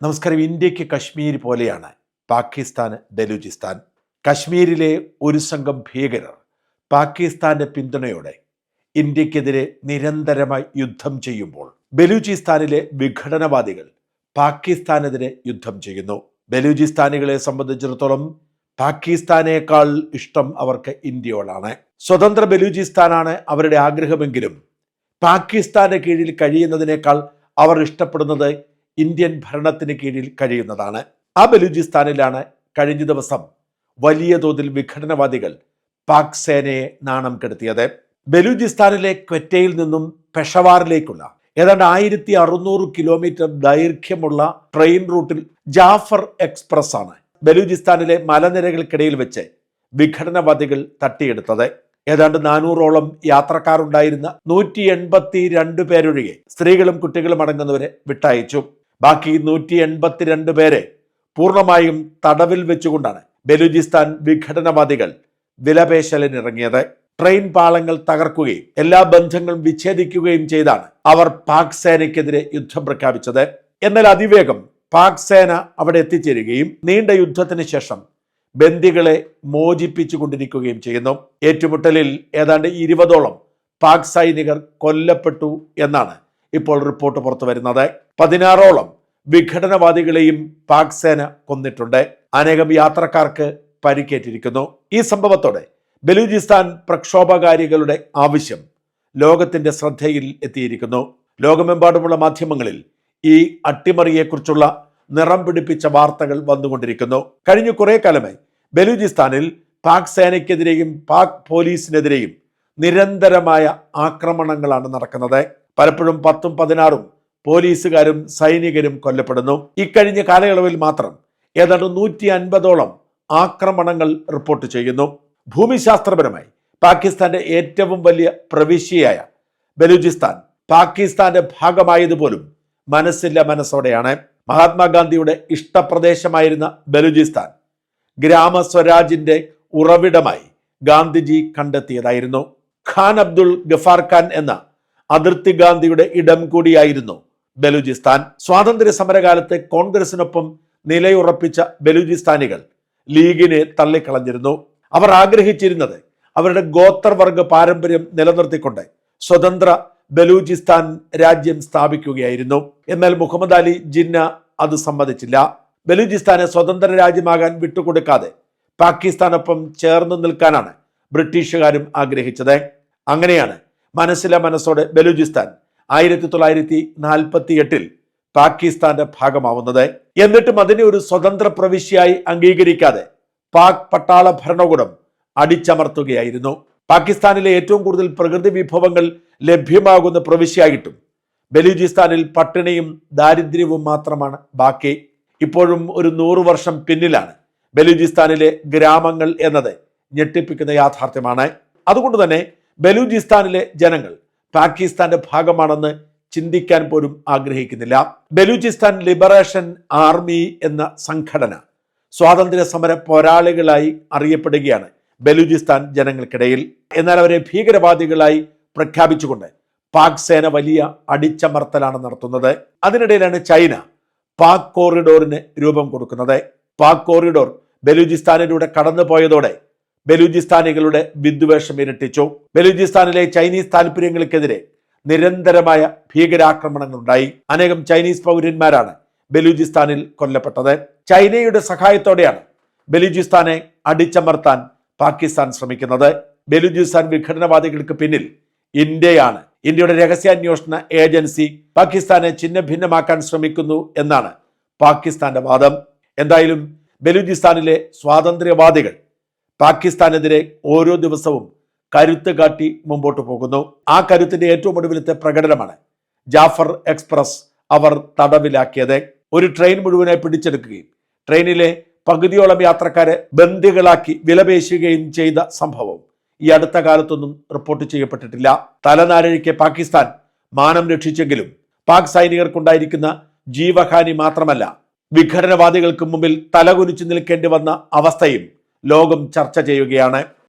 നമസ്കാരം. ഇന്ത്യയ്ക്ക് കശ്മീർ പോലെയാണ്. പാകിസ്ഥാന് ബലൂചിസ്ഥാൻ. കശ്മീരിലെ ഒരു സംഘം ഭീകരർ പാകിസ്ഥാന്റെ പിന്തുണയോടെ ഇന്ത്യക്കെതിരെ നിരന്തരമായി യുദ്ധം ചെയ്യുമ്പോൾ ബലൂചിസ്ഥാനിലെ വിഘടനവാദികൾ പാകിസ്ഥാനെതിരെ യുദ്ധം ചെയ്യുന്നു. ബലൂചിസ്ഥാനികളെ സംബന്ധിച്ചിടത്തോളം പാകിസ്ഥാനേക്കാൾ ഇഷ്ടം അവർക്ക് ഇന്ത്യയോടാണ്. സ്വതന്ത്ര ബലൂചിസ്ഥാനാണ് അവരുടെ ആഗ്രഹമെങ്കിലും പാകിസ്ഥാന്റെ കീഴിൽ കഴിയുന്നതിനേക്കാൾ അവർ ഇഷ്ടപ്പെടുന്നത് ഇന്ത്യൻ ഭരണത്തിന് കീഴിൽ കഴിയുന്നതാണ്. ആ ബലൂചിസ്ഥാനിലാണ് കഴിഞ്ഞ ദിവസം വലിയ തോതിൽ വിഘടനവാദികൾ പാക് സേനയെ നാണം കെടുത്തിയത്. ബലൂചിസ്ഥാനിലെ ക്വറ്റയിൽ നിന്നും പെഷവാറിലേക്കുള്ള ഏതാണ്ട് ആയിരത്തി അറുന്നൂറ് കിലോമീറ്റർ ദൈർഘ്യമുള്ള ട്രെയിൻ റൂട്ടിൽ ജാഫർ എക്സ്പ്രസ് ആണ് ബലൂചിസ്ഥാനിലെ മലനിരകൾക്കിടയിൽ വെച്ച് വിഘടനവാദികൾ തട്ടിയെടുത്തത്. ഏതാണ്ട് നാനൂറോളം യാത്രക്കാരുണ്ടായിരുന്ന നൂറ്റി എൺപത്തി രണ്ട് പേരൊഴികെ സ്ത്രീകളും കുട്ടികളും അടങ്ങുന്നവരെ വിട്ടയച്ചു. ബാക്കി നൂറ്റി എൺപത്തിരണ്ട് പേരെ പൂർണമായും തടവിൽ വെച്ചുകൊണ്ടാണ് ബലൂചിസ്ഥാൻ വിഘടനവാദികൾ വിലപേശലിനിറങ്ങിയത്. ട്രെയിൻ പാളങ്ങൾ തകർക്കുകയും എല്ലാ ബന്ധങ്ങളും വിച്ഛേദിക്കുകയും ചെയ്താണ് അവർ പാക് സേനയ്ക്കെതിരെ യുദ്ധം പ്രഖ്യാപിച്ചത്. എന്നാൽ അതിവേഗം പാക് സേന അവിടെ എത്തിച്ചേരുകയും നീണ്ട യുദ്ധത്തിന് ശേഷം ബന്ദികളെ മോചിപ്പിച്ചു കൊണ്ടിരിക്കുകയും ചെയ്യുന്നു. ഏറ്റുമുട്ടലിൽ ഏതാണ്ട് ഇരുപതോളം പാക് സൈനികർ കൊല്ലപ്പെട്ടു എന്നാണ് ഇപ്പോൾ റിപ്പോർട്ട് പുറത്തു വരുന്നത് പതിനാറോളം വിഘടനവാദികളെയും പാക് സേന കൊന്നിട്ടുണ്ട്. അനേകം യാത്രക്കാർക്ക് പരിക്കേറ്റിരിക്കുന്നു. ഈ സംഭവത്തോടെ ബലൂചിസ്ഥാൻ പ്രക്ഷോഭകാരികളുടെ ആവശ്യം ലോകത്തിന്റെ ശ്രദ്ധയിൽ എത്തിയിരിക്കുന്നു. ലോകമെമ്പാടുമുള്ള മാധ്യമങ്ങളിൽ ഈ അട്ടിമറിയെക്കുറിച്ചുള്ള നിറം പിടിപ്പിച്ച വാർത്തകൾ വന്നുകൊണ്ടിരിക്കുന്നു. കഴിഞ്ഞ കുറെ കാലമായി ബലൂചിസ്ഥാനിൽ പാക് സേനയ്ക്കെതിരെയും പാക് പോലീസിനെതിരെയും നിരന്തരമായ ആക്രമണങ്ങളാണ് നടക്കുന്നത്. പലപ്പോഴും പത്തും പതിനാറും പോലീസുകാരും സൈനികരും കൊല്ലപ്പെടുന്നു. ഇക്കഴിഞ്ഞ കാലയളവിൽ മാത്രം ഏതാണ്ട് നൂറ്റി അൻപതോളം ആക്രമണങ്ങൾ റിപ്പോർട്ട് ചെയ്യുന്നു. ഭൂമിശാസ്ത്രപരമായി പാകിസ്ഥാന്റെ ഏറ്റവും വലിയ പ്രവിശ്യയായ ബലൂചിസ്ഥാൻ പാകിസ്ഥാന്റെ ഭാഗമായതുപോലും മനസ്സില്ല മനസ്സോടെയാണ്. മഹാത്മാഗാന്ധിയുടെ ഇഷ്ടപ്രദേശമായിരുന്ന ബലൂചിസ്ഥാൻ ഗ്രാമസ്വരാജിന്റെ ഉറവിടമായി ഗാന്ധിജി കണ്ടെത്തിയതായിരുന്നു. ഖാൻ അബ്ദുൾ ഗഫാർ ഖാൻ എന്ന അതിർത്തി ഗാന്ധിയുടെ ഇടം കൂടിയായിരുന്നു ബലൂചിസ്ഥാൻ. സ്വാതന്ത്ര്യ സമരകാലത്ത് കോൺഗ്രസിനൊപ്പം നിലയുറപ്പിച്ച ബലൂചിസ്ഥാനികൾ ലീഗിനെ തള്ളിക്കളഞ്ഞിരുന്നു. അവർ ആഗ്രഹിച്ചിരുന്നത് അവരുടെ ഗോത്രവർഗ പാരമ്പര്യം നിലനിർത്തിക്കൊണ്ട് സ്വതന്ത്ര ബലൂചിസ്ഥാൻ രാജ്യം സ്ഥാപിക്കുകയായിരുന്നു. എന്നാൽ മുഹമ്മദ് അലി ജിന്ന അത് സമ്മതിച്ചില്ല. ബലൂചിസ്ഥാനെ സ്വതന്ത്ര രാജ്യമാകാൻ വിട്ടുകൊടുക്കാതെ പാകിസ്ഥാനൊപ്പം ചേർന്ന് നിൽക്കാനാണ് ബ്രിട്ടീഷുകാരും ആഗ്രഹിച്ചത്. അങ്ങനെയാണ് മനസ്സിലെ മനസ്സോടെ ബലൂചിസ്ഥാൻ ആയിരത്തി തൊള്ളായിരത്തി നാൽപ്പത്തി എട്ടിൽ പാകിസ്ഥാന്റെ ഭാഗമാവുന്നത്. എന്നിട്ടും അതിനെ ഒരു സ്വതന്ത്ര പ്രവിശ്യയായി അംഗീകരിക്കാതെ പാക് പട്ടാള ഭരണകൂടം അടിച്ചമർത്തുകയായിരുന്നു. പാകിസ്ഥാനിലെ ഏറ്റവും കൂടുതൽ പ്രകൃതി വിഭവങ്ങൾ ലഭ്യമാകുന്ന പ്രവിശ്യയായിട്ടും ബലൂചിസ്ഥാനിൽ പട്ടിണിയും ദാരിദ്ര്യവും മാത്രമാണ് ബാക്കി. ഇപ്പോഴും ഒരു നൂറു വർഷം പിന്നിലാണ് ബലൂചിസ്ഥാനിലെ ഗ്രാമങ്ങൾ എന്നത് ഞെട്ടിപ്പിക്കുന്ന യാഥാർത്ഥ്യമാണ്. അതുകൊണ്ട് തന്നെ ബലൂചിസ്ഥാനിലെ ജനങ്ങൾ പാകിസ്ഥാന്റെ ഭാഗമാണെന്ന് ചിന്തിക്കാൻ പോലും ആഗ്രഹിക്കുന്നില്ല. ബലൂചിസ്ഥാൻ ലിബറേഷൻ ആർമി എന്ന സംഘടന സ്വാതന്ത്ര്യ സമര പോരാളികളായി അറിയപ്പെടുകയാണ് ബലൂചിസ്ഥാൻ ജനങ്ങൾക്കിടയിൽ. എന്നാൽ അവരെ ഭീകരവാദികളായി പ്രഖ്യാപിച്ചുകൊണ്ട് പാക് സേന വലിയ അടിച്ചമർത്തലാണ് നടത്തുന്നത്. അതിനിടയിലാണ് ചൈന പാക് കോറിഡോറിന് രൂപം കൊടുക്കുന്നത്. പാക് കോറിഡോർ ബലൂചിസ്ഥാനിലൂടെ കടന്നുപോയതോടെ ബലൂചിസ്ഥാനികളുടെ വിദ്വേഷം ഇരട്ടിച്ചു. ബലൂചിസ്ഥാനിലെ ചൈനീസ് താല്പര്യങ്ങൾക്കെതിരെ നിരന്തരമായ ഭീകരാക്രമണങ്ങൾ ഉണ്ടായി അനേകം ചൈനീസ് പൗരന്മാരാണ് ബലൂചിസ്ഥാനിൽ കൊല്ലപ്പെട്ടത്. ചൈനയുടെ സഹായത്തോടെയാണ് ബലൂചിസ്ഥാനെ അടിച്ചമർത്താൻ പാകിസ്ഥാൻ ശ്രമിക്കുന്നത്. ബലൂചിസ്ഥാൻ വിഘടനവാദികൾക്ക് പിന്നിൽ ഇന്ത്യയാണ്. ഇന്ത്യയുടെ രഹസ്യാന്വേഷണ ഏജൻസി പാകിസ്ഥാനെ ചിഹ്ന ഭിന്നമാക്കാൻ ശ്രമിക്കുന്നു എന്നാണ് പാകിസ്ഥാന്റെ വാദം. എന്തായാലും ബലൂചിസ്ഥാനിലെ സ്വാതന്ത്ര്യവാദികൾ പാകിസ്ഥാനെതിരെ ഓരോ ദിവസവും കരുത്ത് കാട്ടി മുമ്പോട്ട് പോകുന്നു. ആ കരുത്തിന്റെ ഏറ്റവും ഒടുവിലത്തെ പ്രകടനമാണ് ജാഫർ എക്സ്പ്രസ് അവർ തടവിലാക്കിയത്. ഒരു ട്രെയിൻ മുഴുവനായി പിടിച്ചെടുക്കുകയും ട്രെയിനിലെ പകുതിയോളം യാത്രക്കാരെ ബന്ദികളാക്കി വിലപേശുകയും ചെയ്ത സംഭവം ഈ അടുത്ത കാലത്തൊന്നും റിപ്പോർട്ട് ചെയ്യപ്പെട്ടിട്ടില്ല. തലനാരഴിക്ക് പാകിസ്ഥാൻ മാനം രക്ഷിച്ചെങ്കിലും പാക് സൈനികർക്കുണ്ടായിരിക്കുന്ന ജീവഹാനി മാത്രമല്ല വിഘടനവാദികൾക്ക് മുമ്പിൽ തലകുനിച്ചു നിൽക്കേണ്ടി വന്ന അവസ്ഥയും ലോകം ചർച്ച ചെയ്യുകയാണ്.